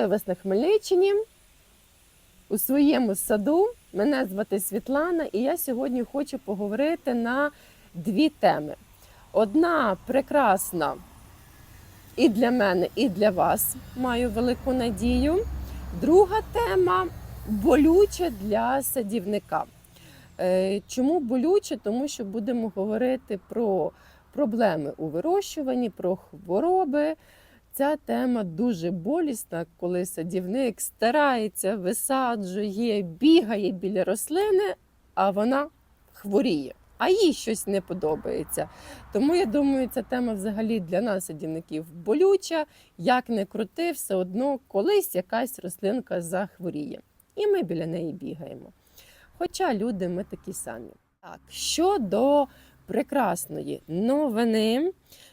Вітаю вас на Хмельниччині у своєму саду. Мене звати Світлана, і я сьогодні хочу поговорити на дві теми. Одна прекрасна і для мене, і для вас маю велику надію. Друга тема болюча для садівника. Е, Чому болюче? Тому що будемо говорити про проблеми у вирощуванні, про хвороби. Ця тема дуже болісна, коли садівник старається, висаджує, бігає біля рослини, а вона хворіє, а їй щось не подобається. Тому я думаю, ця тема взагалі для нас, садівників, болюча. Як не крути, все одно колись якась рослинка захворіє. І ми біля неї бігаємо. Хоча люди ми такі самі. Так, щодо прекрасної новини.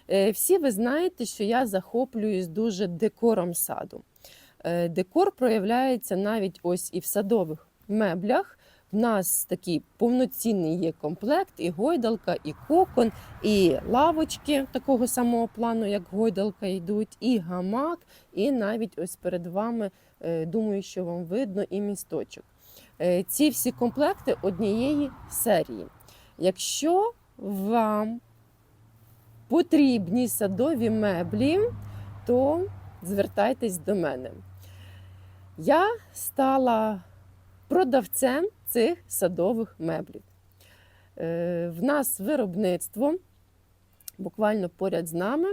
Е, Всі ви знаєте, що я захоплююсь дуже декором саду. Е, Декор проявляється навіть ось і в садових меблях. В нас такий повноцінний є комплект, і гойдалка, і кокон, і лавочки такого самого плану, як гойдалка, йдуть, і гамак, і навіть ось перед вами, е, думаю, що вам видно, і місточок. Ці всі комплекти однієї серії. Якщо вам потрібні садові меблі, то звертайтесь до мене. Я стала продавцем цих садових меблів. Е, В нас виробництво буквально поряд з нами,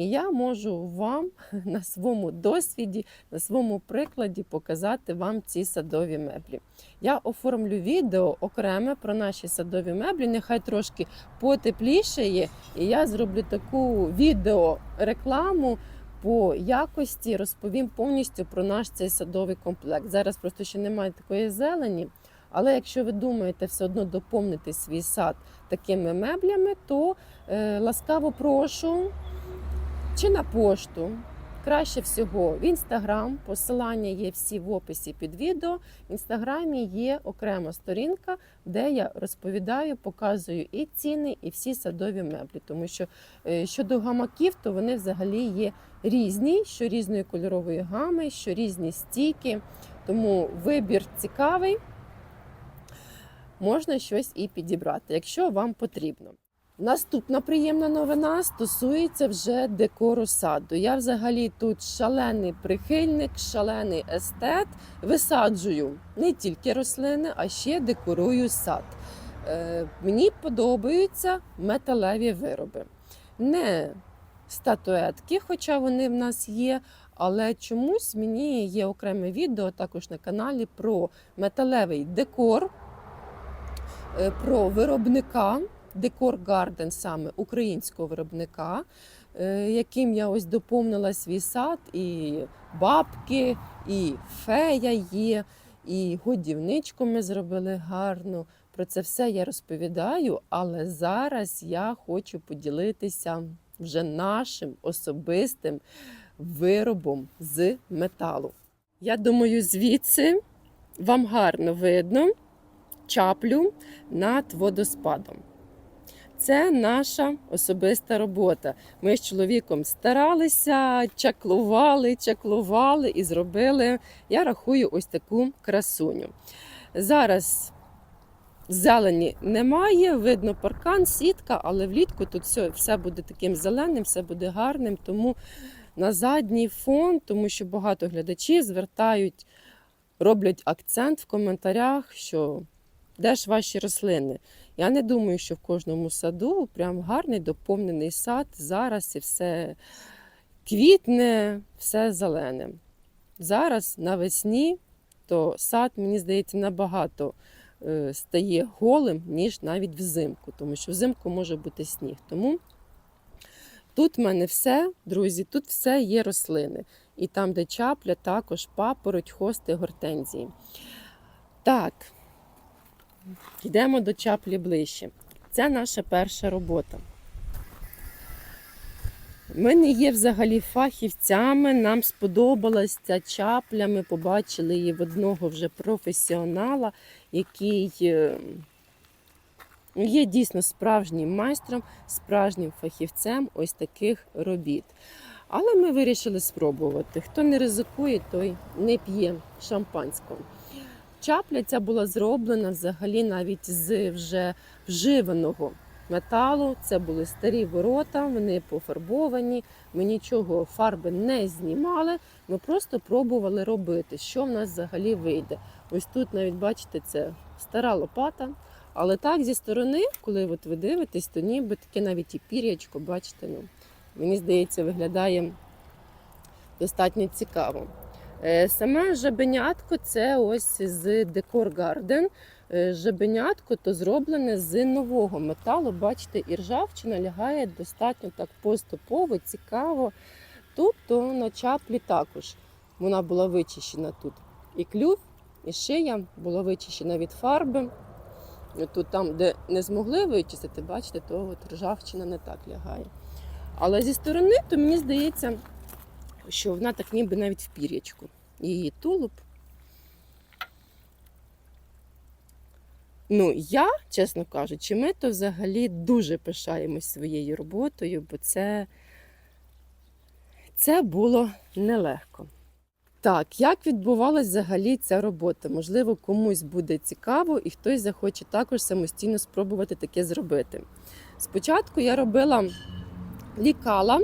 і я можу вам на своєму досвіді, на своєму прикладі показати вам ці садові меблі. Я оформлю відео окреме про наші садові меблі, нехай трошки потеплішає, і я зроблю таку відеорекламу по якості, розповім повністю про наш цей садовий комплект. Зараз просто ще немає такої зелені. Але якщо ви думаєте все одно доповнити свій сад такими меблями, то е, ласкаво прошу чи на пошту. Краще всього в інстаграм. Посилання є всі в описі під відео. В інстаграмі є окрема сторінка, де я розповідаю, показую і ціни, і всі садові меблі. Тому що е, щодо гамаків, то вони взагалі є різні, що різної кольорової гами, що різні стійки. Тому вибір цікавий. Можна щось і підібрати, якщо вам потрібно. Наступна приємна новина стосується вже декору саду. Я взагалі тут шалений прихильник, шалений естет. Висаджую не тільки рослини, а ще декорую сад. Е, мені подобаються металеві вироби. Не статуетки, хоча вони в нас є. Але чомусь мені є окреме відео також на каналі про металевий декор, е, про виробника. Декор Гарден саме українського виробника, е, яким я ось доповнила свій сад, і бабки, і фея є, і годівничку ми зробили гарно. Про це все я розповідаю, але зараз я хочу поділитися вже нашим особистим виробом з металу. Я думаю, звідси вам гарно видно чаплю над водоспадом. Це наша особиста робота. Ми з чоловіком старалися, чаклували, чаклували і зробили, я рахую, ось таку красуню. Зараз зелені немає, видно паркан, сітка, але влітку тут все, все буде таким зеленим, все буде гарним. Тому на задній фон, тому що багато глядачів звертають, роблять акцент в коментарях, що де ж ваші рослини. Я не думаю, що в кожному саду прям гарний доповнений сад. Зараз і все квітне, все зелене. Зараз навесні то сад, мені здається, набагато е, стає голим, ніж навіть взимку, тому що взимку може бути сніг. Тому тут в мене все, друзі, тут все є рослини. І там, де чапля, також папороть, хости, гортензії. Так. Йдемо до чаплі ближче. Це наша перша робота. Ми не є взагалі фахівцями, нам сподобалась ця чапля, ми побачили її в одного вже професіонала, який е, є дійсно справжнім майстром, справжнім фахівцем ось таких робіт. Але ми вирішили спробувати. Хто не ризикує, той не п'є шампанського. Чапля ця була зроблена взагалі навіть з вже вживаного металу. Це були старі ворота, вони пофарбовані. Ми нічого фарби не знімали. Ми просто пробували робити, що в нас взагалі вийде. Ось тут навіть бачите, це стара лопата. Але так зі сторони, коли от ви дивитесь, то ніби таке навіть і пір'ячко, бачите, ну, мені здається, виглядає достатньо цікаво. Е, Саме жабенятко це ось з Garden. Е, Жабенятко то зроблене з нового металу. Бачите, і ржавчина лягає достатньо так поступово, цікаво. Тут то на чаплі також вона була вичищена тут. І клюв, і шия була вичищена від фарби. Тут там, де не змогли вичистити, бачите, то от ржавчина не так лягає. Але зі сторони, то мені здається, що вона так ніби навіть в пір'ячку. Її тулуб. Ну, я, чесно кажучи, ми то взагалі дуже пишаємось своєю роботою, бо це, це було нелегко. Так, як відбувалася взагалі ця робота? Можливо, комусь буде цікаво і хтось захоче також самостійно спробувати таке зробити. Спочатку я робила лікала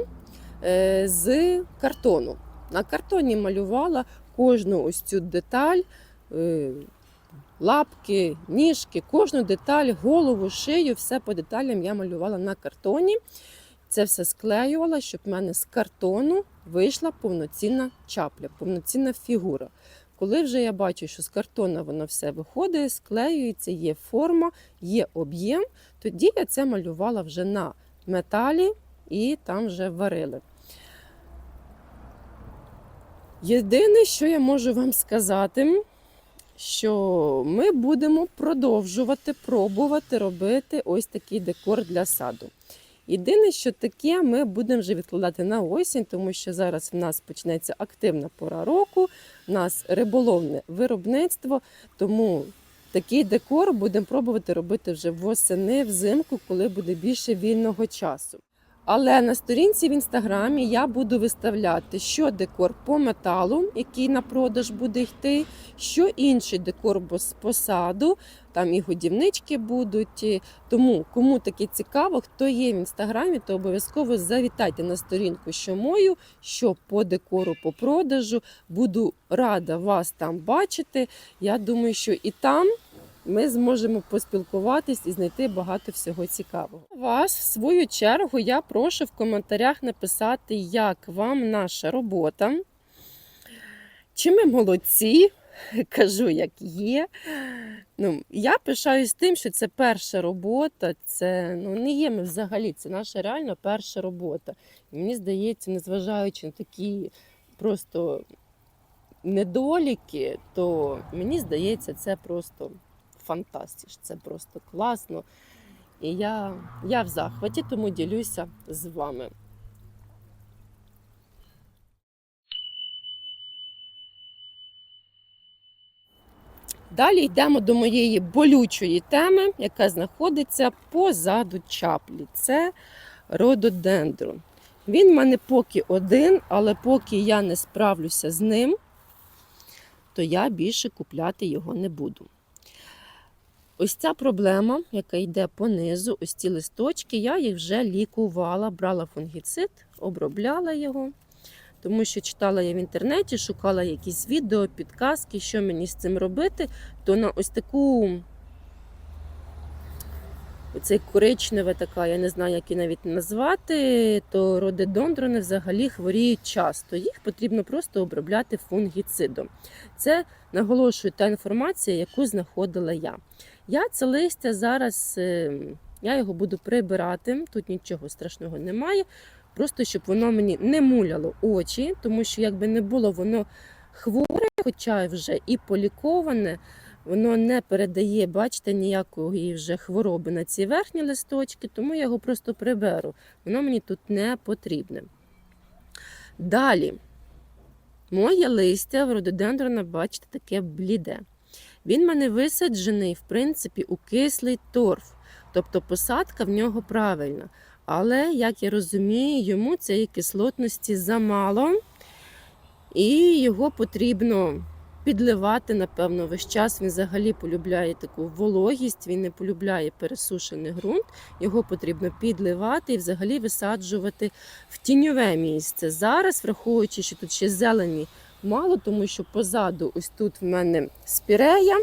з картону. На картоні малювала кожну ось цю деталь, е, лапки, ніжки, кожну деталь, голову, шию, все по деталям я малювала на картоні. Це все склеювала, щоб в мене з картону вийшла повноцінна чапля, повноцінна фігура. Коли вже я бачу, що з картона воно все виходить, склеюється, є форма, є об'єм, тоді я це малювала вже на металі і там вже варили. Єдине, що я можу вам сказати, що ми будемо продовжувати пробувати робити ось такий декор для саду. Єдине, що таке ми будемо вже відкладати на осінь, тому що зараз в нас почнеться активна пора року, в нас риболовне виробництво, тому такий декор будемо пробувати робити вже восени, взимку, коли буде більше вільного часу. Але на сторінці в інстаграмі я буду виставляти, що декор по металу, який на продаж буде йти, що інший декор з посаду, там і годівнички будуть. Тому кому таке цікаво, хто є в інстаграмі, то обов'язково завітайте на сторінку, що мою, що по декору по продажу. Буду рада вас там бачити. Я думаю, що і там ми зможемо поспілкуватись і знайти багато всього цікавого. Вас, в свою чергу, я прошу в коментарях написати, як вам наша робота. Чи ми молодці? Кажу, як є. Ну, я пишаюсь тим, що це перша робота. Це ну, не є ми взагалі, це наша реально перша робота. І мені здається, незважаючи на такі просто недоліки, то мені здається, це просто фантастич, це просто класно. І я, я в захваті, тому ділюся з вами. Далі йдемо до моєї болючої теми, яка знаходиться позаду чаплі. Це рододендрон. Він в мене поки один, але поки я не справлюся з ним, то я більше купляти його не буду. Ось ця проблема, яка йде понизу, ось ці листочки, я їх вже лікувала, брала фунгіцид, обробляла його, тому що читала я в інтернеті, шукала якісь відео, підказки, що мені з цим робити, то на ось таку оцей коричневе така, я не знаю, як її навіть назвати, то рододендрони взагалі хворіють часто. Їх потрібно просто обробляти фунгіцидом. Це наголошую та інформація, яку знаходила я. Я це листя зараз, е, я його буду прибирати, тут нічого страшного немає. Просто щоб воно мені не муляло очі, тому що якби не було воно хворе, хоча вже і поліковане, воно не передає, бачите, ніякої вже хвороби на ці верхні листочки, тому я його просто приберу. Воно мені тут не потрібне. Далі, моє листя в рододендрона, бачите, таке бліде. Він мене висаджений, в принципі, у кислий торф. Тобто посадка в нього правильна. Але, як я розумію, йому цієї кислотності замало, і його потрібно підливати, напевно, весь час. Він взагалі полюбляє таку вологість, він не полюбляє пересушений ґрунт. Його потрібно підливати і взагалі висаджувати в тіньове місце. Зараз, враховуючи, що тут ще зелені мало, тому що позаду, ось тут в мене спірея.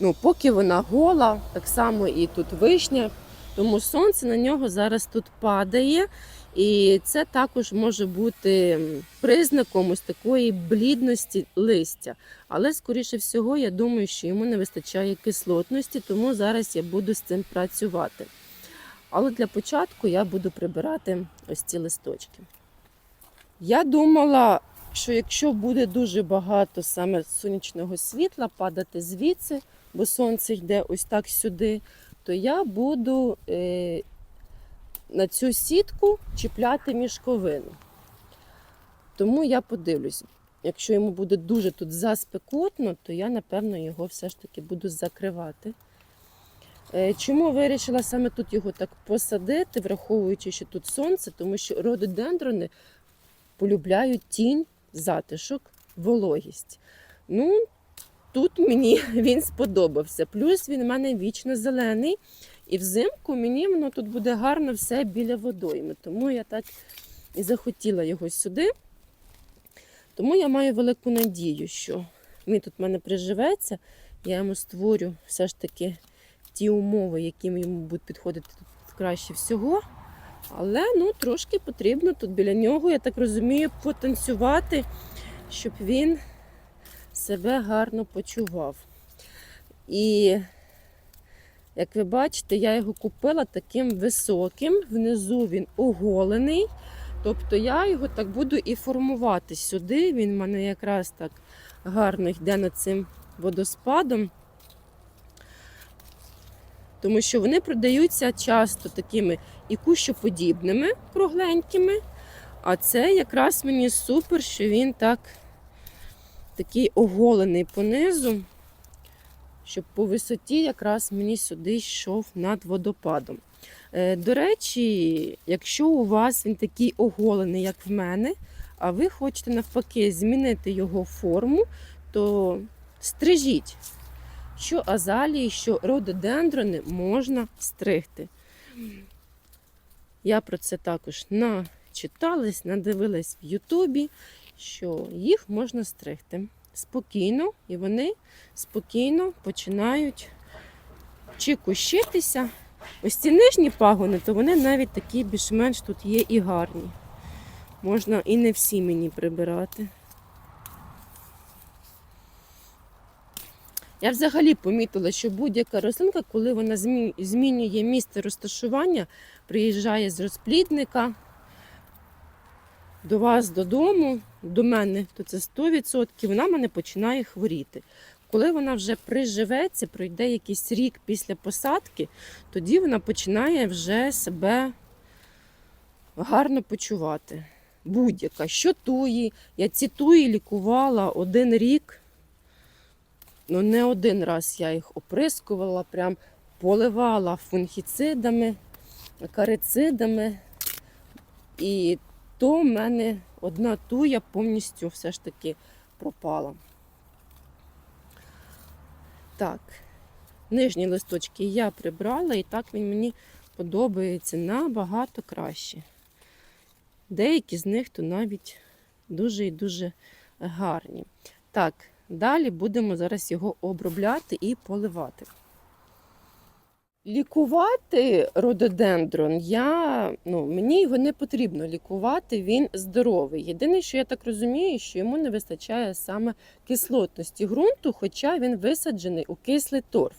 Ну, поки вона гола, так само і тут вишня. Тому сонце на нього зараз тут падає, і це також може бути признаком ось такої блідності листя. Але, скоріше всього, я думаю, що йому не вистачає кислотності, тому зараз я буду з цим працювати. Але для початку я буду прибирати ось ці листочки. Я думала, що якщо буде дуже багато саме сонячного світла падати звідси, бо сонце йде ось так сюди, то я буду е, на цю сітку чіпляти мішковину. Тому я подивлюсь, якщо йому буде дуже тут заспекотно, то я, напевно, його все ж таки буду закривати. Е, Чому вирішила саме тут його так посадити, враховуючи, що тут сонце, тому що рододендрони полюбляють тінь, затишок, вологість. Ну, тут мені він сподобався. Плюс він в мене вічно зелений. І взимку мені воно тут буде гарно все біля водойми. Тому я так і захотіла його сюди. Тому я маю велику надію, що він тут в мене приживеться. Я йому створю все ж таки ті умови, які йому будуть підходити тут краще всього. Але ну, трошки потрібно тут біля нього, я так розумію, потанцювати, щоб він себе гарно почував. І, як ви бачите, я його купила таким високим, внизу він оголений. Тобто я його так буду і формувати сюди. Він в мене якраз так гарно йде над цим водоспадом. Тому що вони продаються часто такими і кущоподібними, кругленькими. А це якраз мені супер, що він так такий оголений понизу, щоб по висоті якраз мені сюди йшов над водопадом. Е, До речі, якщо у вас він такий оголений, як в мене, а ви хочете навпаки змінити його форму, то стрижіть, що азалії, що рододендрони можна стригти. Я про це також начиталась, надивилась в Ютубі, що їх можна стригти спокійно, і вони спокійно починають чи кущитися. Ось ці нижні пагони, то вони навіть такі більш-менш тут є і гарні. Можна і не всі мені прибирати. Я взагалі помітила, що будь-яка рослинка, коли вона змінює місце розташування, приїжджає з розплідника до вас додому, до мене, то це 100%, вона мене починає хворіти. Коли вона вже приживеться, пройде якийсь рік після посадки, тоді вона починає вже себе гарно почувати. Будь-яка. Що туї. Я ці туї лікувала один рік. Ну, не один раз я їх оприскувала, прям поливала фунгіцидами, карицидами. І то в мене одна туя повністю все ж таки пропала. Так, нижні листочки я прибрала, і так він мені подобається набагато краще. Деякі з них то навіть дуже і дуже гарні. Так, далі будемо зараз його обробляти і поливати. Лікувати рододендрон я, ну, мені його не потрібно лікувати, він здоровий. Єдине, що я так розумію, що йому не вистачає саме кислотності ґрунту, хоча він висаджений у кислий торф.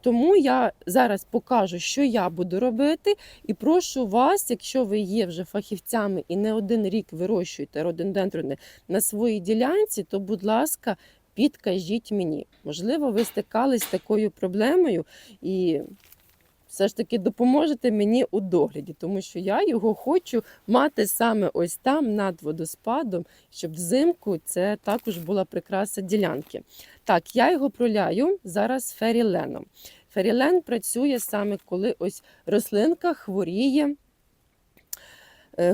Тому я зараз покажу, що я буду робити, і прошу вас, якщо ви є вже фахівцями і не один рік вирощуєте рододендрони на своїй ділянці, то, будь ласка, підкажіть мені. Можливо, ви стикались з такою проблемою і все ж таки допоможете мені у догляді, тому що я його хочу мати саме ось там над водоспадом, щоб взимку це також була прикраса ділянки. Так, я його проляю зараз феріленом. Ферілен працює саме коли ось рослинка хворіє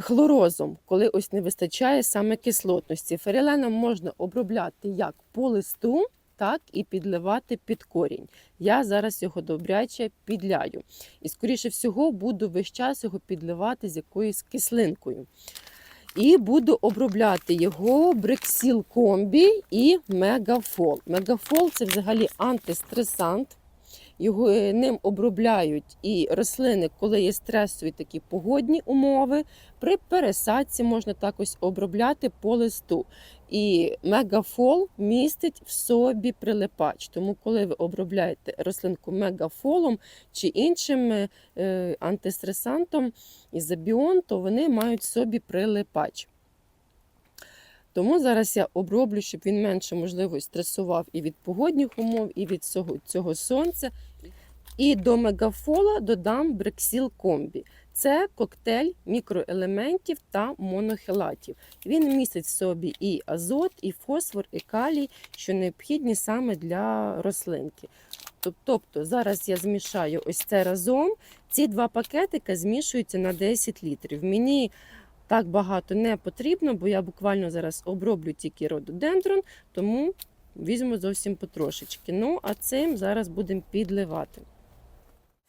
хлорозом, коли ось не вистачає саме кислотності. Феріленом можна обробляти як по листу, так і підливати під корінь. Я зараз його добряче підляю. І, скоріше всього, буду весь час його підливати з якоюсь кислинкою. І буду обробляти його брексіл комбі і мегафол. Мегафол це взагалі антистресант. Його е, ним обробляють і рослини, коли є стресові такі погодні умови. При пересадці можна також обробляти по листу. І мегафол містить в собі прилипач. Тому, коли ви обробляєте рослинку мегафолом чи іншим е, антистресантом ізобіон, то вони мають в собі прилипач. Тому зараз я оброблю, щоб він менше, можливо, стресував і від погодних умов, і від цього, цього сонця. І до мегафола додам брексіл комбі. Це коктейль мікроелементів та монохелатів. Він містить в собі і азот, і фосфор, і калій, що необхідні саме для рослинки. Тобто зараз я змішаю ось це разом. Ці два пакетика змішуються на 10 літрів. Мені так багато не потрібно, бо я буквально зараз оброблю тільки рододендрон, тому візьму зовсім потрошечки. Ну, а цим зараз будемо підливати.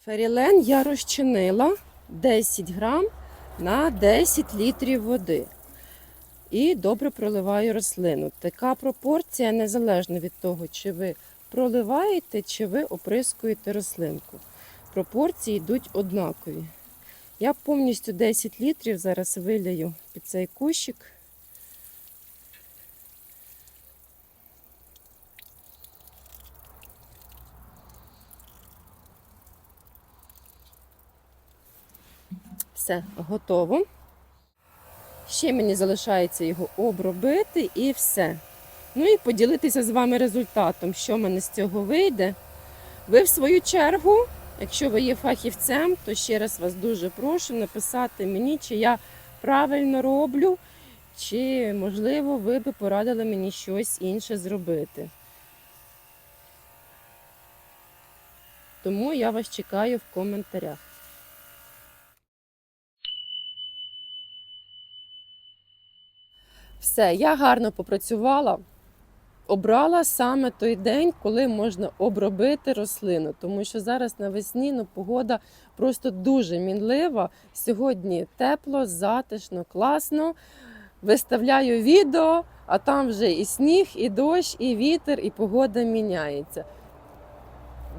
Ферілен я розчинила 10 грам на 10 літрів води. І добре проливаю рослину. Така пропорція незалежно від того, чи ви проливаєте, чи ви оприскуєте рослинку. Пропорції йдуть однакові. Я повністю 10 літрів зараз виляю під цей кущик. Все, готово. Ще мені залишається його обробити і все. Ну і поділитися з вами результатом, що в мене з цього вийде. Ви, в свою чергу, якщо ви є фахівцем, то ще раз вас дуже прошу написати мені, чи я правильно роблю, чи, можливо, ви би порадили мені щось інше зробити. Тому я вас чекаю в коментарях. Все, я гарно попрацювала. Обрала саме той день, коли можна обробити рослину, тому що зараз навесні ну, погода просто дуже мінлива. Сьогодні тепло, затишно, класно. Виставляю відео, а там вже і сніг, і дощ, і вітер, і погода міняється.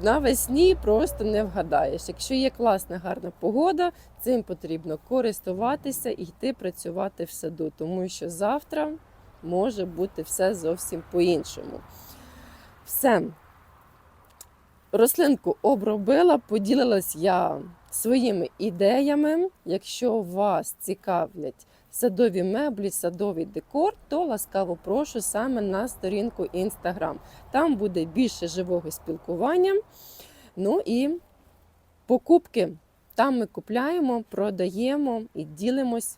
Навесні просто не вгадаєш. Якщо є класна, гарна погода, цим потрібно користуватися і йти працювати в саду, тому що завтра може бути все зовсім по-іншому. Все. Рослинку обробила, поділилась я своїми ідеями. Якщо вас цікавлять садові меблі, садовий декор, то ласкаво прошу саме на сторінку Instagram. Там буде більше живого спілкування. Ну і покупки. Там ми купляємо, продаємо і ділимось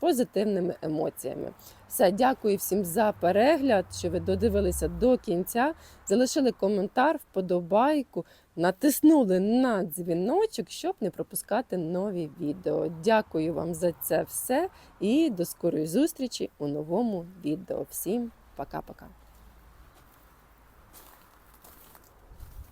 позитивними емоціями. Все, дякую всім за перегляд, що ви додивилися до кінця. Залишили коментар, вподобайку, натиснули на дзвіночок, щоб не пропускати нові відео. Дякую вам за це все і до скорої зустрічі у новому відео. Всім пока-пока.